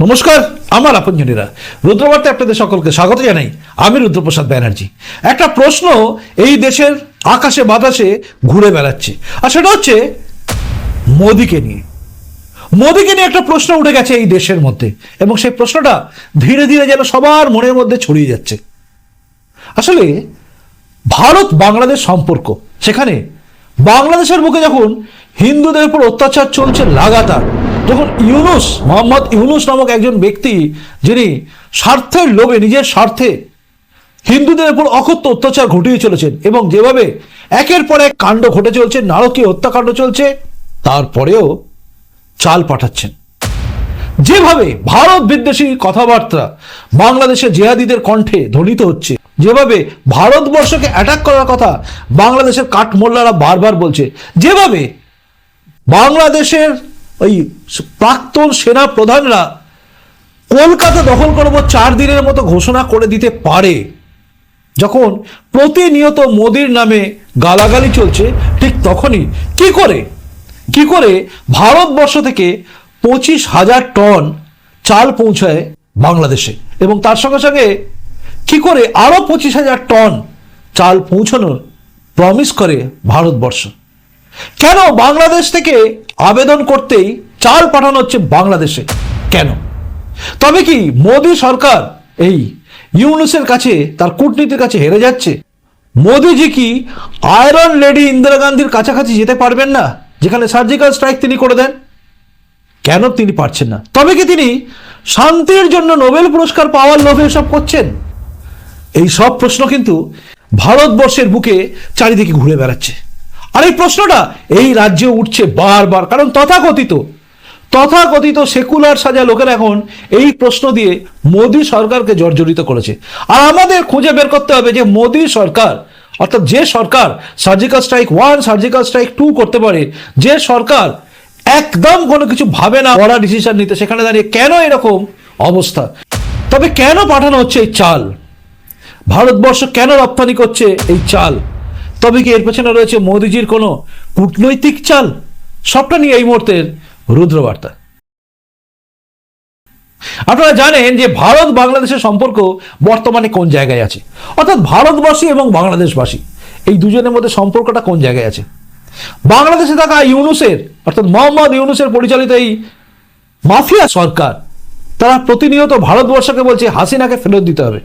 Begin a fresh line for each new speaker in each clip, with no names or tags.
নমস্কার, আমার আপনজনীরা। রুদ্রবার্তে আপনাদের সকলকে স্বাগত জানাই। আমি রুদ্রপ্রসাদ ব্যানার্জি। একটা প্রশ্ন এই দেশের আকাশে বাতাসে ঘুরে বেড়াচ্ছে। আর সেটা হচ্ছে মোদিকে নিয়ে। মোদিকে নিয়ে একটা প্রশ্ন উঠে গেছে এই দেশের মধ্যে। এবং সেই প্রশ্নটা ধীরে ধীরে যেন সবার মনের মধ্যে ছড়িয়ে যাচ্ছে। আসলে ভারত বাংলাদেশ সম্পর্ক। সেখানে বাংলাদেশের বুকে যখন হিন্দুদের উপর অত্যাচার চলছে, লাগাতার যখন ইউনুস, মোহাম্মদ ইউনুস নামক একজন ব্যক্তি যিনি স্বার্থের লোভে, নিজের স্বার্থে হিন্দুদের উপর অকথ্য অত্যাচার ঘটিয়ে চলেছেন এবং যেভাবে একের পর এক কাণ্ড ঘটে চলছে, নারকীয় হত্যাকাণ্ড চলছে, তারপরেও চাল পাঠাচ্ছেন। যেভাবে ভারত বিদ্বেষী কথাবার্তা বাংলাদেশের জেহাদিদের কণ্ঠে ধ্বনিত হচ্ছে, যেভাবে ভারতবর্ষকে অ্যাটাক করার কথা বাংলাদেশের কাঠমোল্লারা বারবার বলছে, যেভাবে বাংলাদেশের ওই প্রাক্তন সেনা প্রধানরা কলকাতা দখল করব চার দিনের মতো ঘোষণা করে দিতে পারে। যখন প্রতিনিয়ত মোদির নামে গালাগালি চলছে, ঠিক তখনই কি করে? কি করে ভারতবর্ষ থেকে পঁচিশ হাজার টন চাল পৌঁছায় বাংলাদেশে? এবং তার সঙ্গে সঙ্গে কি করে আরও পঁচিশ হাজার টন চাল পৌঁছানোর প্রমিস করে ভারতবর্ষ? কেন বাংলাদেশ থেকে আবেদন করতেই চাল পাঠানো হচ্ছে বাংলাদেশে। কেন? তবে কি মোদী সরকার এই ইউনুসের কাছে, তার কূটনীতির কাছে হেরে যাচ্ছে? মোদিজি কি আয়রন লেডি ইন্দিরা গান্ধীর কাছাকাছি যেতে পারবেন না, যেখানে সার্জিক্যাল স্ট্রাইক তিনি করে দেন? কেন তিনি পারছেন না? তবে কি তিনি শান্তির জন্য নোবেল পুরস্কার পাওয়ার লোভে এসব করছেন? এই সব প্রশ্ন কিন্তু ভারতবর্ষের বুকে চারিদিকে ঘুরে বেড়াচ্ছে। আর এই প্রশ্নটা এই রাজ্যে উঠছে বারবার, কারণ তথাকথিত তথাকথিত সেকুলার সাজা লোকেরা এখন এই প্রশ্ন দিয়ে মোদী সরকারকে জর্জরিত করেছে। আর আমাদের খুঁজে বের করতে হবে যে মোদী সরকার, অর্থাৎ যে সরকার surgical strike one surgical strike two করতে পারে, যে সরকার একদম কোনো কিছু ভাবে না বড় ডিসিশন নিতে, সেখানে দাঁড়িয়ে কেন এরকম অবস্থা? তবে কেন পাঠানো হচ্ছে এই চাল? ভারতবর্ষ কেন রপ্তানি করছে এই চাল? তবে কি এর পেছনে রয়েছে মোদিজির কোনো কূটনৈতিক চাল? সবটা নিয়ে এই মুহূর্তের রুদ্রবার্তা। আপনারা জানেন যে ভারত বাংলাদেশের সম্পর্ক বর্তমানে কোন জায়গায় আছে? অর্থাৎ ভারতবাসী এবং বাংলাদেশবাসী, এই দুজনের মধ্যে সম্পর্কটা কোন জায়গায় আছে? বাংলাদেশে থাকা ইউনুসের, অর্থাৎ মোহাম্মদ ইউনুসের পরিচালিত এই মাফিয়া সরকার, তারা প্রতিনিয়ত ভারতবর্ষকে বলছে, হাসিনাকে ফেরত দিতে হবে।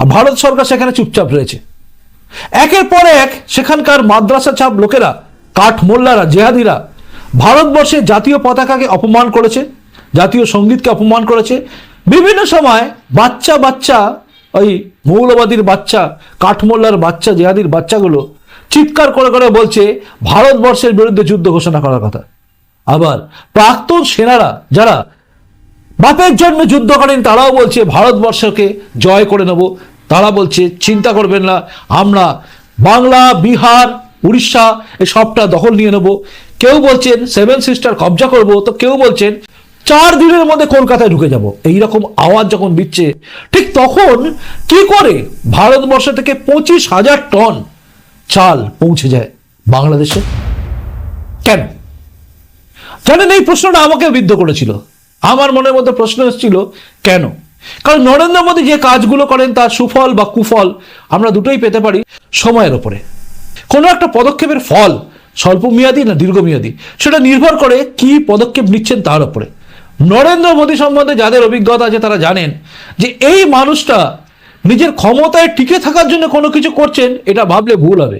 আর ভারত সরকার সেখানে চুপচাপ রয়েছে। একের পর এক সেখানকার মাদ্রাসা ছাপ লোকেরা, কাঠমোল্লারা, জেহাদিরা ভারতবর্ষের জাতীয় পতাকাকে অপমান করেছে, জাতীয় সঙ্গীতকে অপমান করেছে। বিভিন্ন সময় বাচ্চা বাচ্চা, ওই মৌলবাদীর বাচ্চা, কাঠমোল্লার বাচ্চা, জেহাদির বাচ্চাগুলো চিৎকার করে করে বলছে, ভারতবর্ষের বিরুদ্ধে যুদ্ধ ঘোষণা করার কথা। আবার প্রাক্তন সেনারা যারা বাপের জন্য যুদ্ধ করেন, তারাও বলছে, ভারতবর্ষকে জয় করে নেব। তারা বলছে, চিন্তা করবেন না, আমরা বাংলা, বিহার, উড়িষ্যা, এই সবটা দখল নিয়ে নেব। কেউ বলছেন, সেভেন সিস্টার কবজা করব। তো কেউ বলছেন, চার দিনের মধ্যে কলকাতায় ঢুকে যাব। এই রকম আওয়াজ যখন দিচ্ছে, ঠিক তখন কি করে ভারতবর্ষ থেকে পঁচিশ হাজার টন চাল পৌঁছে যায় বাংলাদেশে? কেন? জানেন এই প্রশ্নটা আমাকে বিদ্ধ করেছিল। আমার মনের মধ্যে প্রশ্ন এসেছিল, কেন? কারণ নরেন্দ্র মোদী যে কাজগুলো করেন তার সুফল বা কুফল আমরা দুটোই পেতে পারি সময়ের ওপরে। কোনো একটা পদক্ষেপের ফল স্বল্প মেয়াদী না দীর্ঘমেয়াদী সেটা নির্ভর করে কি পদক্ষেপ নিচ্ছেন তার ওপরে। নরেন্দ্র মোদী সম্বন্ধে যাদের অভিজ্ঞতা আছে তারা জানেন যে এই মানুষটা নিজের ক্ষমতায় টিকে থাকার জন্য কোনো কিছু করছেন, এটা ভাবলে ভুল হবে।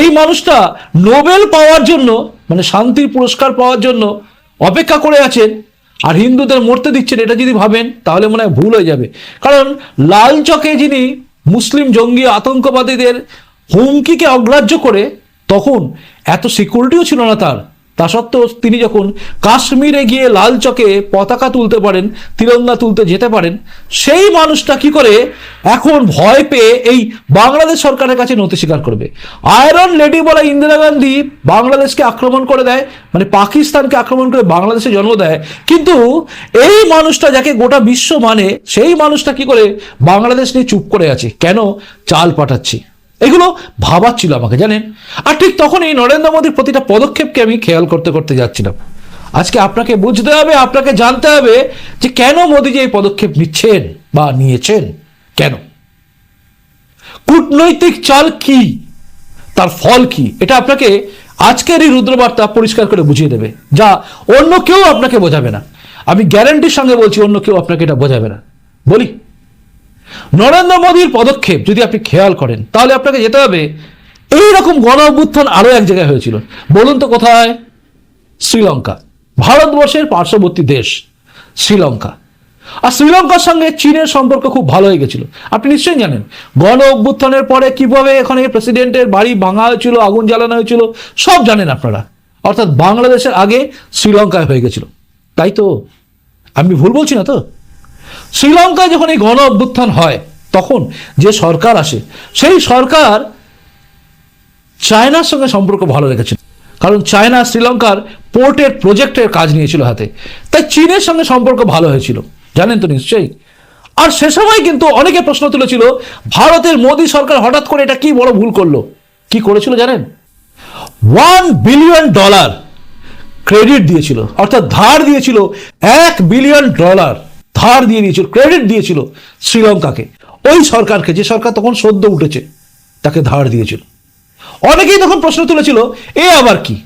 এই মানুষটা নোবেল পাওয়ার জন্য মানে শান্তির পুরস্কার পাওয়ার জন্য অপেক্ষা করে আছেন আর হিন্দুদের মরতে দিচ্ছেন, এটা যদি ভাবেন, তাহলে মনে হয় ভুল হয়ে যাবে। কারণ লাল চকে যিনি মুসলিম জঙ্গি আতঙ্কবাদীদের হুমকিকে অগ্রাহ্য করে, তখন এত সিকিউরিটিও ছিল না তার। তা সত্ত্বেও তিনি যখন কাশ্মীরে গিয়ে লাল চকে পতাকা তুলতে পারেন, তিরঙ্গা তুলতে যেতে পারেন, সেই মানুষটা কি করে এখন ভয় পেয়ে এই বাংলাদেশ সরকারের কাছে নথি স্বীকার করবে। আয়রন লেডি বলা ইন্দিরা গান্ধী বাংলাদেশকে আক্রমণ করে দেয় মানে পাকিস্তানকে আক্রমণ করে বাংলাদেশে জন্ম দেয়। কিন্তু এই মানুষটা যাকে গোটা বিশ্ব মানে সেই মানুষটা কি করে বাংলাদেশ নিয়ে চুপ করে আছে। কেন? চাল পাঠাচ্ছি। এগুলো ভাবাচ্ছিল আমাকে, জানেন? আর ঠিক তখন এই নরেন্দ্র মোদীর প্রতিটা পদক্ষেপকে আমি খেয়াল করতে করতে যাচ্ছিলাম। আজকে আপনাকে বুঝতে হবে, আপনাকে জানতে হবে যে কেন মোদিজি এই পদক্ষেপ নিচ্ছেন বা নিয়েছেন? কেন? কূটনৈতিক চাল কি? তার ফল কি? এটা আপনাকে আজকের এই রুদ্রবার্তা পরিষ্কার করে বুঝিয়ে দেবে। যা অন্য কেউ আপনাকে বোঝাবে না। আমি গ্যারান্টির সঙ্গে বলছি, অন্য কেউ আপনাকে এটা বোঝাবে না। বলি। নরেন্দ্র মোদীর পদক্ষেপ যদি আপনি খেয়াল করেন, তাহলে আপনাকে যেতে হবে। এইরকম গণ অভ্যুত্থান আরও এক জায়গায় হয়েছিল। বলুন তো কোথায়? শ্রীলঙ্কা। ভারতবর্ষের পার্শ্ববর্তী দেশ শ্রীলঙ্কা। আর শ্রীলঙ্কার সঙ্গে চীনের সম্পর্ক খুব ভালো হয়ে গেছিল। আপনি নিশ্চয়ই জানেন গণ অভ্যুত্থানের পরে কীভাবে এখানে প্রেসিডেন্টের বাড়ি ভাঙা হয়েছিল, আগুন জ্বালানো হয়েছিল, সব জানেন আপনারা। অর্থাৎ বাংলাদেশের আগে শ্রীলঙ্কায় হয়ে গেছিল। তাই তো? আমি ভুল বলছি না তো? শ্রীলঙ্কায় যখন এই গণ অভ্যুত্থান হয়, তখন যে সরকার আসে, সেই সরকার চায়নার সঙ্গে সম্পর্ক ভালো রেখেছিল। কারণ চায়না শ্রীলঙ্কার পোর্টের, প্রজেক্টের কাজ নিয়েছিল হাতে। তাই চীনের সঙ্গে সম্পর্ক ভালো হয়েছিল। জানেন তো নিশ্চয়ই? আর সে সময় কিন্তু অনেকে প্রশ্ন তুলেছিল, ভারতের মোদী সরকার হঠাৎ করে এটা কি বড় ভুল করল? কি করেছিল জানেন? ওয়ান বিলিয়ন ডলার ক্রেডিট দিয়েছিল, অর্থাৎ ধার দিয়েছিল এক বিলিয়ন ডলার। ধার দিয়ে দিয়েছিল ক্রেডিট দিয়েছিল শ্রীলঙ্কাকে। ওই সরকারকে, যে সরকার তখন সদ্য উঠেছে, তাকে ধার দিয়েছিল। অনেকেই তখন প্রশ্ন তুলেছিল, এ আবার কি?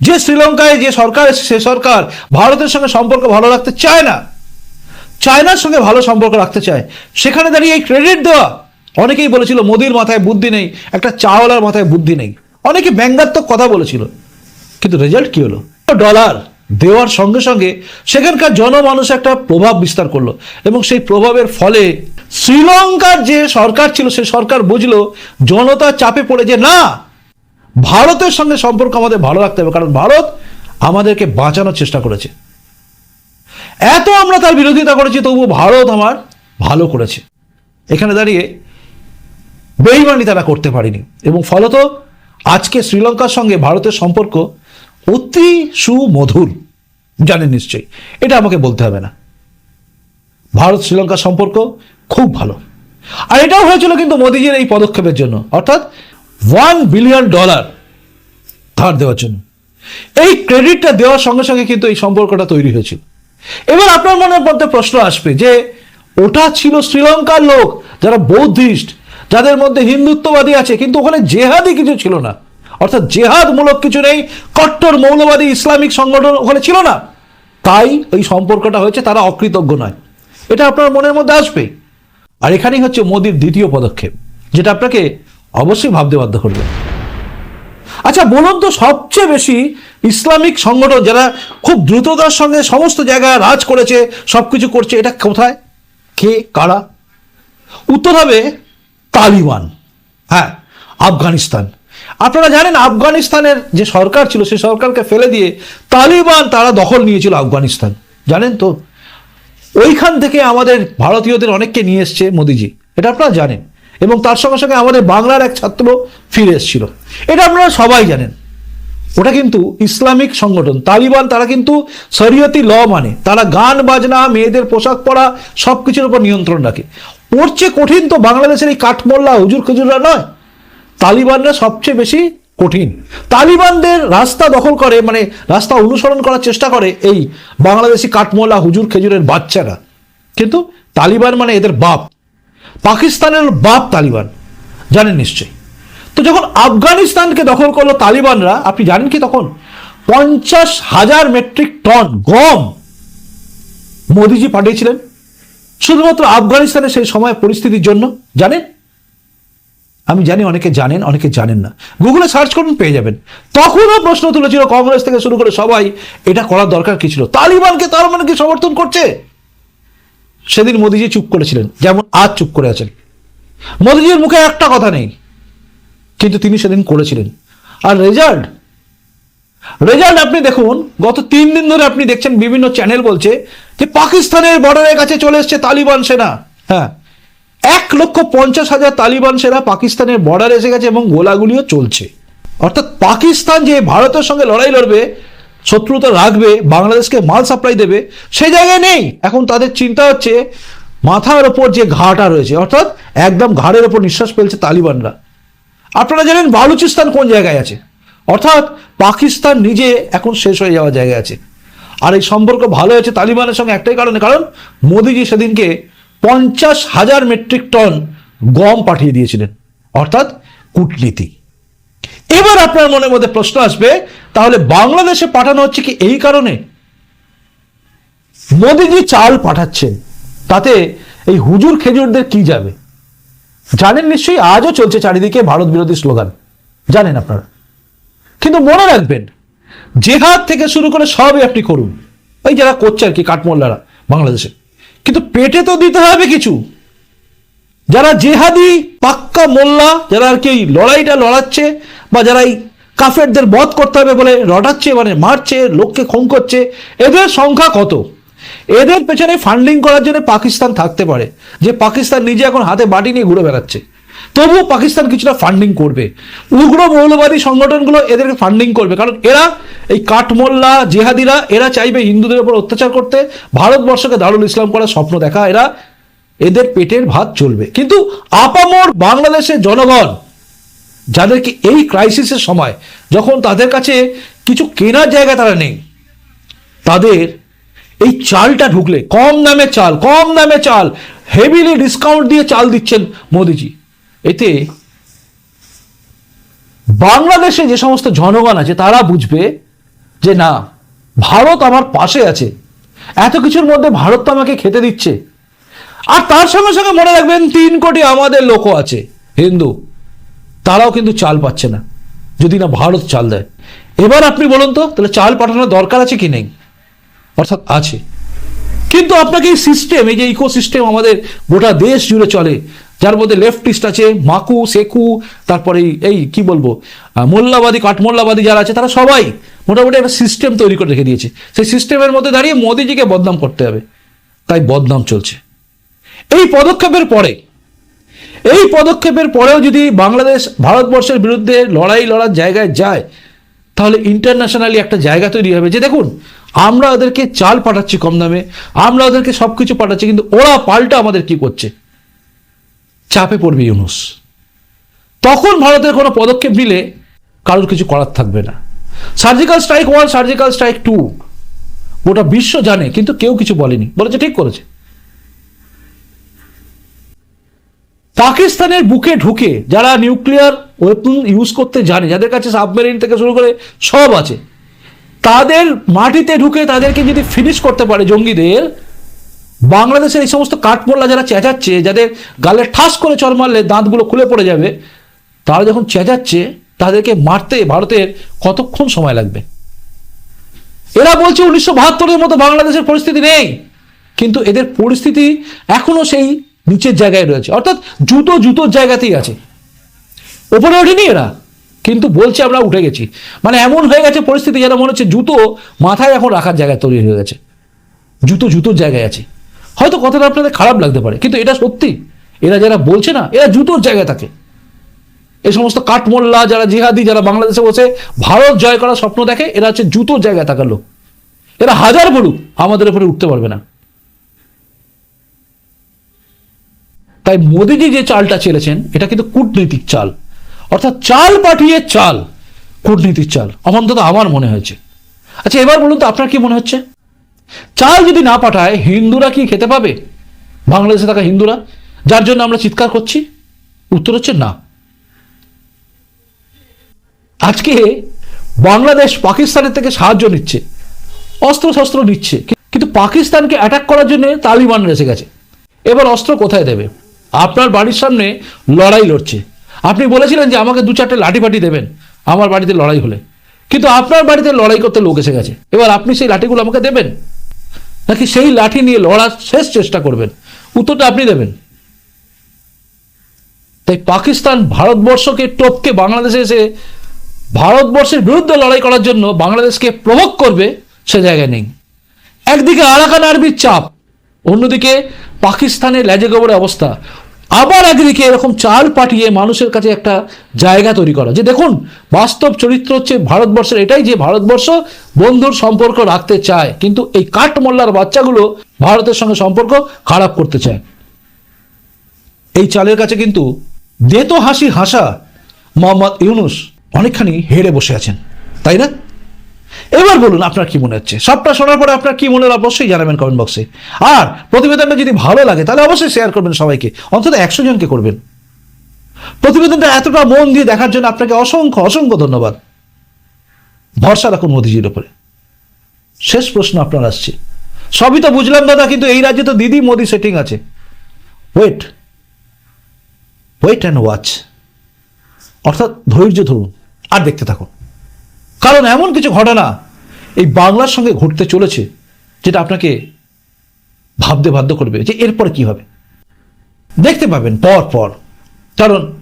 যে শ্রীলঙ্কায় যে সরকার সে সরকার ভারতের সঙ্গে সম্পর্ক ভালো রাখতে চায় না। চায়নার সঙ্গে ভালো সম্পর্ক রাখতে চায়। সেখানে দাঁড়িয়ে এই ক্রেডিট দেওয়া, অনেকেই বলেছিল, মোদির মাথায় বুদ্ধি নেই, একটা চাওয়ালার মাথায় বুদ্ধি নেই। অনেকে ব্যঙ্গাত্মক কথা বলেছিল। কিন্তু রেজাল্ট কি হলো? ডলার দেওয়ার সঙ্গে সঙ্গে সেখানকার জনমানুষ একটা প্রভাব বিস্তার করল এবং সেই প্রভাবের ফলে শ্রীলঙ্কার যে সরকার ছিল, সে সরকার বুঝলো জনতা চাপে পড়ে যে না, ভারতের সঙ্গে সম্পর্ক আমাদের ভালো রাখতে হবে, কারণ ভারত আমাদেরকে বাঁচানোর চেষ্টা করেছে। এত আমরা তার বিরোধিতা করেছি তবু ভারত আমার ভালো করেছে। এখানে দাঁড়িয়ে বেইমানি তারা করতে পারেনি এবং ফলত আজকে শ্রীলঙ্কার সঙ্গে ভারতের সম্পর্ক অতি সুমধুর। জানেন নিশ্চয়ই, এটা আমাকে বলতে হবে না। ভারত শ্রীলঙ্কার সম্পর্ক খুব ভালো। আর এটাও হয়েছিল কিন্তু মোদীজির এই পদক্ষেপের জন্য, অর্থাৎ ওয়ান বিলিয়ন ডলার ধার দেওয়ার জন্য। এই ক্রেডিটটা দেওয়ার সঙ্গে সঙ্গে কিন্তু এই সম্পর্কটা তৈরি হয়েছিল। এবার আপনার মনের মধ্যে প্রশ্ন আসবে যে, ওটা ছিল শ্রীলঙ্কার লোক যারা বৌদ্ধিস্ট, যাদের মধ্যে হিন্দুত্ববাদী আছে, কিন্তু ওখানে জেহাদি কিছু ছিল না। অর্থাৎ জেহাদমূলক কিছু নেই, কট্টর মৌলবাদী ইসলামিক সংগঠন ওখানে ছিল না। তাই ওই সম্পর্কটা হয়েছে তারা অকৃতজ্ঞ নয়। এটা আপনার মনের মধ্যে আসবে। আর এখানেই হচ্ছে মোদির দ্বিতীয় পদক্ষেপ, যেটা আপনাকে অবশ্যই ভাবতে বাধ্য করবে। আচ্ছা বলুন তো সবচেয়ে বেশি ইসলামিক সংগঠন যারা খুব দ্রুততার সঙ্গে সমস্ত জায়গায় রাজ করেছে, সবকিছু করছে, এটা কোথায়? কে? কারা? উত্তর হবে তালিবান। হ্যাঁ আফগানিস্তান। আপনারা জানেন আফগানিস্তানের যে সরকার ছিল সে সরকারকে ফেলে দিয়ে তালিবান তারা দখল নিয়েছিল আফগানিস্তান। জানেন তো? ওইখান থেকে আমাদের ভারতীয়দের অনেককে নিয়ে এসছে মোদিজি। এটা আপনারা জানেন। এবং তার সঙ্গে সঙ্গে আমাদের বাংলার এক ছাত্র ফিরে এসেছিল। এটা আপনারা সবাই জানেন। ওটা কিন্তু ইসলামিক সংগঠন। তালিবান তারা কিন্তু শরীয়তি ল মানে। তারা গান, বাজনা, মেয়েদের পোশাক পরা সব কিছুর উপর নিয়ন্ত্রণ রাখে। ওর চেয়ে কঠিন তো বাংলাদেশের এই কাঠমোল্লা হুজুর খুজুররা নয়। তালিবানরা সবচেয়ে বেশি কঠিন। তালিবানদের রাস্তা দখল করে মানে রাস্তা অনুসরণ করার চেষ্টা করে এই বাংলাদেশি কাঠমোলা হুজুর খেজুরের বাচ্চারা। কিন্তু তালিবান মানে এদের বাপ। পাকিস্তানের বাপ তালিবান। জানেন নিশ্চয়ই। তো যখন আফগানিস্তানকে দখল করল তালিবানরা, আপনি জানেন কি তখন? পঞ্চাশ হাজার মেট্রিক টন গম মোদিজি পাঠিয়েছিলেন। শুধুমাত্র আফগানিস্তানের সেই সময় পরিস্থিতির জন্য। জানেন? আমি জানি অনেকে জানেন অনেকে জানেন না। গুগলে সার্চ করুন, পেয়ে যাবেন। তখনও প্রশ্ন তুলেছিল কংগ্রেস থেকে শুরু করে সবাই, এটা করার দরকার কি ছিল? তালিবানকে তার মানে কি সমর্থন করছে? সেদিন মোদিজি চুপ করেছিলেন, যেমন আজ চুপ করে আছেন। মোদিজির মুখে একটা কথা নেই, কিন্তু তিনি সেদিন করেছিলেন। আর রেজাল্ট রেজাল্ট আপনি দেখুন, গত তিন দিন ধরে আপনি দেখছেন বিভিন্ন চ্যানেল বলছে যে পাকিস্তানের বর্ডারের কাছে চলে এসছে তালিবান সেনা। হ্যাঁ এক লক্ষ পঞ্চাশ হাজার তালিবান সেনা পাকিস্তানের বর্ডার এসে গেছে এবং গোলাগুলিও চলছে। অর্থাৎ পাকিস্তান যে ভারতের সঙ্গে লড়াই লড়বে, শত্রুতা রাখবে, বাংলাদেশকে মাল সাপ্লাই দেবে সেই জায়গায় নেই। এখন তাদের চিন্তা হচ্ছে, মাথার ওপর যে ঘাটা রয়েছে, অর্থাৎ একদম ঘাড়ের ওপর নিঃশ্বাস ফেলছে তালিবানরা। আপনারা জানেন বালুচিস্তান কোন জায়গায় আছে? অর্থাৎ পাকিস্তান নিজে এখন শেষ হয়ে যাওয়ার জায়গায় আছে। আর এই সম্পর্ক ভালো হয়েছে তালিবানের সঙ্গে একটাই কারণে, কারণ মোদিজি সেদিনকে পঞ্চাশ হাজার মেট্রিক টন গম পাঠিয়ে দিয়েছিলেন, অর্থাৎ কূটনীতি। এবার আপনার মনের মধ্যে প্রশ্ন আসবে, তাহলে বাংলাদেশে পাঠানো হচ্ছে কি এই কারণে? মোদিজি চাল পাঠাচ্ছেন, তাতে এই হুজুর খেজুরদের কি যাবে? জানেন নিশ্চয়ই, আজও চলছে চারিদিকে ভারত বিরোধী স্লোগান। জানেন আপনারা। কিন্তু মনে রাখবেন, যে জেহাদ থেকে শুরু করে সবই আপনি করুন। ওই যারা করছে আর কি, কাঠমোল্লারা, বাংলাদেশে। কিন্তু পেটে তো দিতে হবে কিছু। যারা জেহাদি, পাক্কা মোল্লা, যারা আর কি লড়াইটা লড়াচ্ছে বা যারা এই কাফেরদের বধ করতে হবে বলে রটাচ্ছে মানে মারছে, লোককে খুন করছে, এদের সংখ্যা কত? এদের পেছনে ফান্ডিং করার জন্য পাকিস্তান থাকতে পারে। যে পাকিস্তান নিজে এখন হাতে বাটি নিয়ে ঘুরে বেড়াচ্ছে। তবুও পাকিস্তান কিছুটা ফান্ডিং করবে। উগ্র মৌলবাদী সংগঠনগুলো এদেরকে ফান্ডিং করবে। কারণ এরা, এই কাঠমোল্লা, জেহাদিরা, এরা চাইবে হিন্দুদের উপর অত্যাচার করতে। ভারতবর্ষকে দারুল ইসলাম করার স্বপ্ন দেখা, এরা এদের পেটের ভাত চলবে। কিন্তু আপামর বাংলাদেশের জনগণ, যাদেরকে এই ক্রাইসিসের সময় যখন তাদের কাছে কিছু কেনার জায়গা তারা নেই, তাদের এই চালটা ঢুকলে, কম দামে চাল, কম দামে চাল হেভিলি ডিসকাউন্ট দিয়ে চাল দিচ্ছেন মোদিজি। এতে বাংলাদেশে যে সমস্ত জনগণ আছে, তারা বুঝবে যে না, ভারত আমার পাশে আছে। এত কিছুর মধ্যে ভারত তো আমাকে খেতে দিচ্ছে। আর তার সঙ্গে সঙ্গে মনে রাখবেন, তিন কোটি আমাদের লোকও আছে, হিন্দু। তারাও কিন্তু চাল পাচ্ছে না, যদি না ভারত চাল দেয়। এবার আপনি বলুন তো, তাহলে চাল পাঠানোর দরকার আছে কি নেই? অর্থাৎ আছে। কিন্তু আপনাকে এই সিস্টেম এই যে ইকো সিস্টেম আমাদের গোটা দেশ জুড়ে চলে যার মধ্যে লেফটিস্ট আছে, মাকু সেকু তারপরে এই- কি বলব? মোল্লাবাদী, কাঠমোল্লাবাদী যারা আছে, তারা সবাই মোটামুটি একটা সিস্টেম তৈরি করে রেখে দিয়েছে। সেই সিস্টেমের মধ্যে দাঁড়িয়ে মোদিজিকে বদনাম করতে হবে। তাই বদনাম চলছে। এই পদক্ষেপের পরে, এই পদক্ষেপের পরেও যদি বাংলাদেশ ভারতবর্ষের বিরুদ্ধে লড়াই লড়ার জায়গায় যায়, তাহলে ইন্টারন্যাশনালি একটা জায়গা তৈরি হবে। যে দেখুন, আমরা ওদেরকে চাল পাঠাচ্ছি কম দামে, আমরা ওদেরকে সব কিছু পাঠাচ্ছি, কিন্তু ওরা পাল্টা আমাদের কি করছে? চাপে পড়বে ইউনুস। তখন ভারতের কোনো পদক্ষেপ নিলে কারোর কিছু করার থাকবে না। Surgical strike one surgical strike two গোটা বিশ্ব জানে, কিন্তু কেউ কিছু বলেনি। বলেছে, ঠিক করেছে। পাকিস্তানের বুকে ঢুকে যারা নিউক্লিয়ার ওয়েপন ইউজ করতে জানে, যাদের কাছে সাবমেরিন থেকে শুরু করে সব আছে, তাদের মাটিতে ঢুকে তাদেরকে যদি ফিনিশ করতে পারে জঙ্গিদের বাংলাদেশের এই সমস্ত কাঠমোল্লা যারা চেঁচাচ্ছে, যাদের গালে ঠাস করে চর মারলে দাঁতগুলো খুলে পড়ে যাবে, তারা যখন চেঁচাচ্ছে, তাদেরকে মারতে ভারতের কতক্ষণ সময় লাগবে? এরা বলছে উনিশশো বাহাত্তরের মতো বাংলাদেশের পরিস্থিতি নেই, কিন্তু এদের পরিস্থিতি এখনও সেই নিচের জায়গায় রয়েছে। অর্থাৎ জুতো জুতোর জায়গাতেই আছে। ওপরে ওঠেনি এরা, কিন্তু বলছে আমরা উঠে গেছি। মানে এমন হয়ে গেছে পরিস্থিতি যেন মনে হচ্ছে জুতো মাথায় এখন রাখার জায়গায় তৈরি হয়ে গেছে। জুতো জুতোর জায়গায় আছে। হয়তো কথাটা আপনাদের খারাপ লাগতে পারে, কিন্তু এটা সত্যি। এরা যারা বলছে না, এরা জুতোর জায়গায় থাকে। এই সমস্ত কাঠমোল্লা, যারা জিহাদি, যারা বাংলাদেশে বসে ভারত জয় করার স্বপ্ন দেখে, এরা হচ্ছে জুতোর জায়গায় থাকার লোক। এরা হাজার বলুক, আমাদের উপরে উঠতে পারবে না। তাই মোদিজি যে চালটা চেলেছেন, এটা কিন্তু কূটনৈতিক চাল। অর্থাৎ চাল পাঠিয়ে চাল কূটনীতির চাল। অন্তত আমার মনে হয়েছে। আচ্ছা এবার বলুন তো, আপনার কি মনে হচ্ছে? চাল যদি না পাঠায়, হিন্দুরা কি খেতে পাবে? বাংলাদেশে থাকা হিন্দুরা? যার জন্য আমরা চিৎকার করছি? উত্তর হচ্ছে না। আজকে বাংলাদেশ পাকিস্তানের থেকে সাহায্য নিচ্ছে অস্ত্র শস্ত্র নিচ্ছে কিন্তু পাকিস্তানকে অ্যাটাক করার জন্য তালিবান এসে গেছে। এবার অস্ত্র কোথায় দেবে? আপনার বাড়ির সামনে লড়াই লড়ছে। আপনি বলেছিলেন যে আমাকে দু চারটে লাঠি ফাটি দেবেন, আমার বাড়িতে লড়াই হলে। কিন্তু আপনার বাড়িতে লড়াই করতে লোক এসে গেছে। এবার আপনি সেই লাঠিগুলো আমাকে দেবেন? নাকি সেই লাঠি নিয়ে লড়ার শেষ চেষ্টা করবেন? উত্তরটা আপনি দেবেন। তাই পাকিস্তান ভারতবর্ষকে টপকে বাংলাদেশে এসে ভারতবর্ষের বিরুদ্ধে লড়াই করার জন্য বাংলাদেশকে প্রভোগ করবে, সে জায়গায় নেই। একদিকে আরাকান আরবির চাপ, অন্যদিকে পাকিস্তানের লেজে গোবরের অবস্থা। আবার একদিকে এরকম চাল পাঠিয়ে মানুষের কাছে একটা জায়গা তৈরি করা। যে দেখুন, বাস্তব চরিত্র হচ্ছে ভারতবর্ষের এটাই যে ভারতবর্ষ বন্ধুর সম্পর্ক রাখতে চায়, কিন্তু এই কাঠমোল্লার বাচ্চাগুলো ভারতের সঙ্গে সম্পর্ক খারাপ করতে চায়। এই চালের কাছে কিন্তু দেতো হাসি হাসা মোহাম্মদ ইউনুস অনেকখানি হেরে বসে আছেন। তাই না? এবার বলুন, আপনার কি মনে হচ্ছে? সবটা শোনার পরে আপনার কি মনে অবশ্যই জানাবেন কমেন্ট বক্সে আর প্রতিবেদনটা যদি ভালো লাগে, তাহলে অবশ্যই শেয়ার করবেন সবাইকে। অন্তত একশো জনকে করবেন। প্রতিবেদনটা এতটা মন দিয়ে দেখার জন্য আপনাকে অসংখ্য অসংখ্য ধন্যবাদ। ভরসা রাখুন মোদিজির ওপরে শেষ প্রশ্ন আপনার আসছে। সবই তো বুঝলাম দাদা, কিন্তু এই রাজ্যে তো দিদি মোদি সেটিং আছে। ওয়েট ওয়েট অ্যান্ড ওয়াচ অর্থাৎ ধৈর্য ধরুন। আর দেখতে থাকুন। কারণ এমন কিছু ঘটনা এই বাংলার সঙ্গে ঘটতে চলেছে যেটা আপনাকে ভাবতে বাধ্য করবে যে এরপর কি হবে। দেখতে পাবেন পর পর। কারণ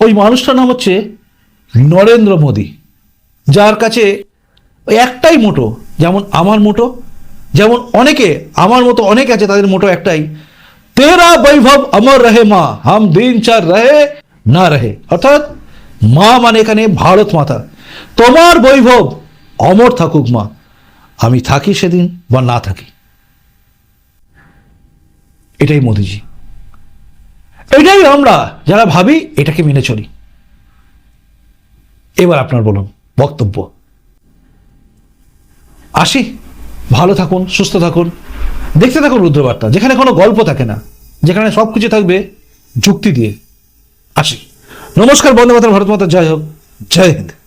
ওই মানুষটার নাম হচ্ছে নরেন্দ্র মোদী। যার কাছে ওই একটাই মোটো, যেমন আমার মোটো, যেমন অনেকে আমার মতো অনেকে আছে, তাদের মোটো একটাই, তেরা বৈভব অমর রহে মা, হাম দিন চার রহে, না রহে। অর্থাৎ মা মানে এখানে ভারত মাতা। তোমার বৈভব অমর থাকুক মা। আমি থাকি সেদিন বা না থাকি। এটাই মোদিজি। এটাই আমরা যারা ভাবি এটাকে মেনে চলি। এবার আপনার বলুন বক্তব্য। আসি। ভালো থাকুন, সুস্থ থাকুন। দেখতে থাকুন রুদ্রবার্তা, যেখানে কোনো গল্প থাকে না, যেখানে সব কিছু থাকবে যুক্তি দিয়ে। আসি। নমস্কার, বন্দে মাতরম, ভারত মাতা, জয় হোক। জয় হিন্দ।